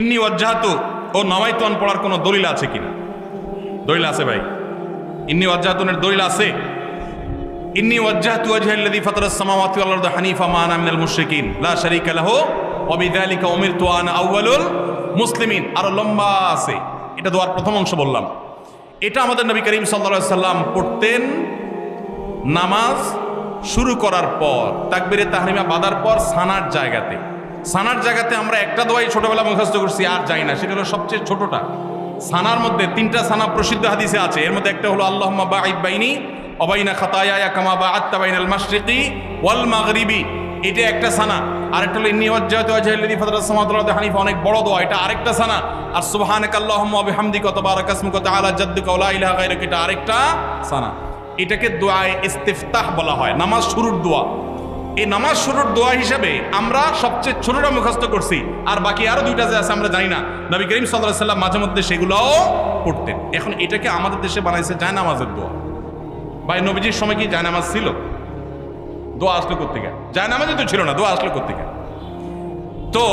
ইন্নি ওয়াজ্জাহাতু ও নামাইতুয়ান পড়ার কোনো দলিল আছে কিনা? দলিল আছে ভাই। ইন্নি ওয়াজ্জাহাতুনের দলিল আছে। ইন্নি ওয়াজ্জাহতু ওয়াজহাল্লাযী ফাতারাস সামাওয়াতি ওয়াল আরদা হানিফা মা আনা মিনাল মুশরিকিন। লা শারীকা লাহু ওয়া বিযালিকা উমিরতু আনা আউয়ালুল মুসলিমিন। আরও লম্বা আছে। এটা দোয়ার প্রথম অংশ বললাম। এটা আমাদের নবী করিম সাল্লাল্লাহু আলাইহি সাল্লাম পড়তেন নামাজ শুরু করার পর, তাকবিরে তাহরিমা বাঁধার পর সানার জায়গাতে। সানার জায়গাতে আমরা একটা দোয়াই ছোটবেলা মুখস্থ করছি, আর যাই না। সেটা হলো সবচেয়ে ছোটটা। সানার মধ্যে তিনটা সানা প্রসিদ্ধ হাদিসে আছে। এর মধ্যে একটা হলো আল্লাহ বাঈদ বাইনি অবাইনা খাতায়া বা ওয়াল মাগরিবি। এটা একটা সানা। আরেকটা হলো, ইন্নি ওয়াল অনেক বড় দোয়া। এটা আরেকটা সানা। আর সুবহানাকা আল্লাহুম্মা ওয়া বিহামদিকা ওয়া তাবারাকা ইসমুকা ওয়া তাআলা জাদ্দুকা ওয়া লা ইলাহা গায়রুকা। এটা আরেকটা সানা। এটাকে দোয়ায়ে ইস্তিফতাহ বলা হয়। নামাজ শুরুর দোয়া। এই নামাজ শুরুর দোয়া হিসেবে আমরা সবচেয়ে ছোটটা মুখস্থ করছি, আর বাকি আরও দুইটা যে আছে আমরা জানি না। নবী করিম সাল্লাহ সাল্লাম মাঝে মধ্যে সেগুলোও পড়তেন। এখন এটাকে আমাদের দেশে বানাইছে জায়নামাজের দোয়া। ভাই, নবীজির সময় কি জায়নামাজ ছিল? দোয়া আসলো কোথেকে জায়নামাজে তো ছিল না, দোয়া আসলো কোথেকে তো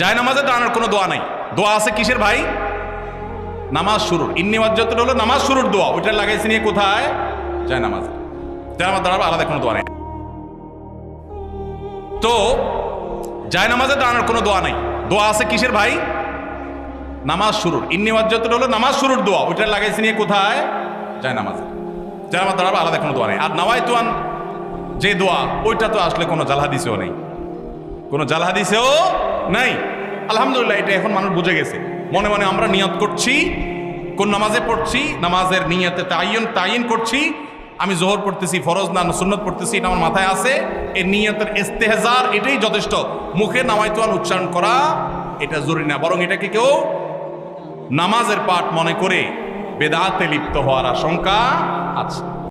জায়নামাজে দাঁড়ানোর কোনো দোয়া নাই। দোয়া আছে কিসের ভাই? নামাজ শুরুর। ইন্নি ওয়াজ্জাতুল হলো নামাজ শুরুর দোয়া। ওইটা লাগাইছে নিয়ে কোথায়? জায়নামাজে। জায়নামাজ দাঁড়াবে, আলাদা কোনো দোয়া নেই। তো যায় নামাজে দাঁড়ানোর কোনো দোয়া নাই। দোয়া আছে কিসের ভাই? নামাজ শুরুর। ইন্নি ওয়াজ্জাতুল হলো নামাজ শুরুর দোয়া। ওইটা লাগাইছে নিয়ে কোথায়? যায় নামাজে। যায় নামাজ দাঁড়াবে আলাদা কোনো দোয়া নেই। আর নাওয়াই তুয়ান যে দোয়া, ওইটা তো আসলে কোনো জাল হাদিসেও নেই। কোনো জাল হাদিসেও নাই। আলহামদুলিল্লাহ, এটা এখন মানুষ বুঝে গেছে। মনে মনে আমরা নিয়ত করছি, কোন নামাজে পড়ছি, নামাজের নিয়তে তাইন তাইন করছি আমি জোহর পড়তেছি, ফরজ না, সুন্নত পড়তেছি, এটা আমার মাথায় আছে। এ নিয়তের ইস্তেহজার এটাই যথেষ্ট। মুখে নামাইতোয়ান উচ্চারণ করা, এটা জরুরি না। বরং এটাকে কেউ নামাজের পাঠ মনে করে বেদাতে লিপ্ত হওয়ার আশঙ্কা আছে।